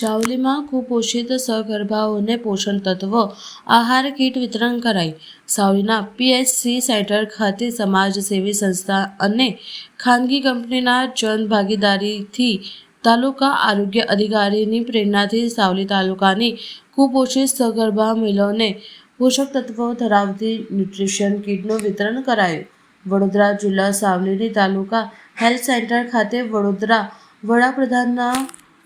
સાવલીમાં કુપોષિત સગર્ભાઓને પોષણ તત્વો, આહાર કીટ વિતરણ કરાઈ. સાવલીના પીએચસી સેન્ટર ખાતે સમાજસેવી સંસ્થા અને ખાનગી કંપનીના જન ભાગીદારીથી તાલુકા આરોગ્ય અધિકારીની પ્રેરણાથી સાવલી તાલુકાની કુપોષિત સગર્ભા મહિલાઓને પોષક તત્વો ધરાવતી ન્યુટ્રિશન કીટનું વિતરણ કરાયું. વડોદરા જિલ્લા સાવલીની તાલુકા હેલ્થ સેન્ટર ખાતે વડોદરા વડાપ્રધાનના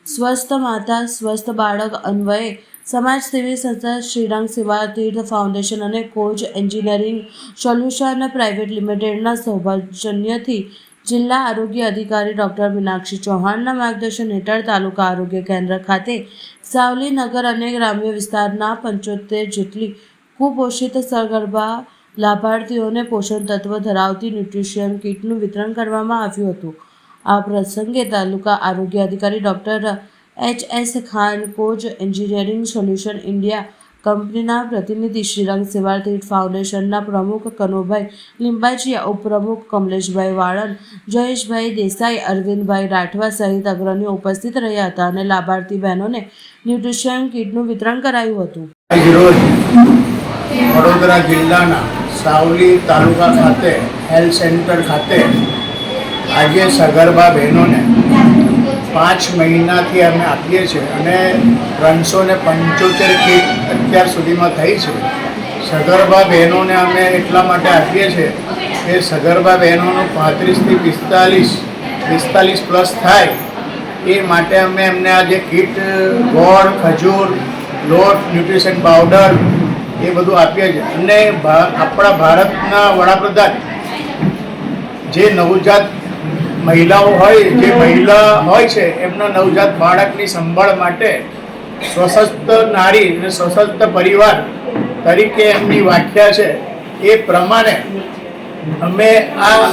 સ્વસ્થ માતા, સ્વસ્થ બાળક અન્વયે સમાજસેવી સંસ્થા શ્રીરંગ સેવા તીર્થ ફાઉન્ડેશન અને કોચ એન્જિનિયરિંગ સોલ્યુશન પ્રાઇવેટ લિમિટેડના સૌભાજન્યથી જિલ્લા આરોગ્ય અધિકારી ડૉક્ટર મીનાક્ષી ચૌહાણના માર્ગદર્શન હેઠળ તાલુકા આરોગ્ય કેન્દ્ર ખાતે સાવલી નગર અને ગ્રામ્ય વિસ્તારના પંચોતેર જેટલી કુપોષિત સગર્ભા લાભાર્થીઓને પોષણ તત્વ ધરાવતી ન્યુટ્રિશન કીટનું વિતરણ કરવામાં આવ્યું હતું. આ પ્રસંગે તાલુકા આરોગ્ય અધિકારી doctor H S Khan, coach engineering solution India કંપનીના પ્રતિનિધિ શ્રીરંગ સેવા તીર્થ ફાઉન્ડેશનના પ્રમુખ કનુભાઈ લિંબાચિયા, ઉપપ્રમુખ કમલેશભાઈ વાળન જયેશભાઈ દેસાઈ, અરવિંદભાઈ રાઠવા સહિત અગ્રણીઓ ઉપસ્થિત રહ્યા હતા અને લાભાર્થી બહેનોને ન્યુટ્રિશન કીટનું વિતરણ કરાયું હતું. વડોદરા જિલ્લાના સાવલી તાલુકા ખાતે હેલ્થ સેન્ટર ખાતે આજે સગર્ભા બહેનોને પાંચ મહિનાથી અમે આપીએ છીએ અને ત્રણસો ને પંચોતેર કીટ અત્યાર સુધીમાં થઈ છે. સગર્ભા બહેનોને અમે એટલા માટે આપીએ છીએ કે સગર્ભા બહેનોનું પાંત્રીસથી પિસ્તાલીસ પિસ્તાલીસ પ્લસ થાય, એ માટે અમે એમને આ જે કીટ, ગોળ, ખજૂર, લોટ, ન્યુટ્રિશન પાવડર એ બધું આપીએ છીએ. અને આપણા ભારતના વડાપ્રધાન જે નવજાત મહિલાઓ હોય, જે મહિલા હોય છે, એમના નવજાત બાળકની સંભાળ માટે સ્વસ્થ નારી અને સ્વસ્થ પરિવાર તરીકે એમની વ્યાખ્યા છે. એ પ્રમાણે અમે આ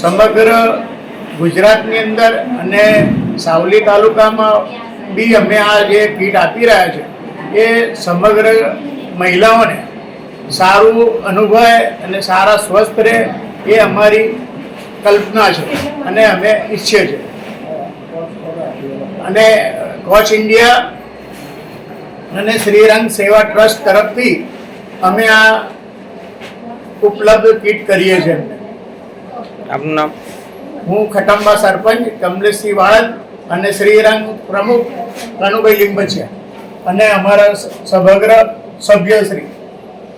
સમગ્ર ગુજરાતની અંદર અને સાવલી તાલુકામાં બી અમે આ જે કીટ આપી રહ્યા છે, એ સમગ્ર મહિલાઓને સારું અનુભવે અને સારા સ્વસ્થ રહે એ અમારી કલ્પના છે અને અમે ઈચ્છીએ છીએ. અને કોચ ઇન્ડિયા અને શ્રીરંગ સેવા ટ્રસ્ટ તરફથી અમે આ ઉપલબ્ધ કીટ કરીએ છીએ આપનું નામ? હું ખટંબા સરપંચ કમલેશસિંહ વાળદ અને શ્રીરંગ પ્રમુખ કનુભાઈ લિંબચિયા અને અમારા સમગ્ર સભ્યશ્રી.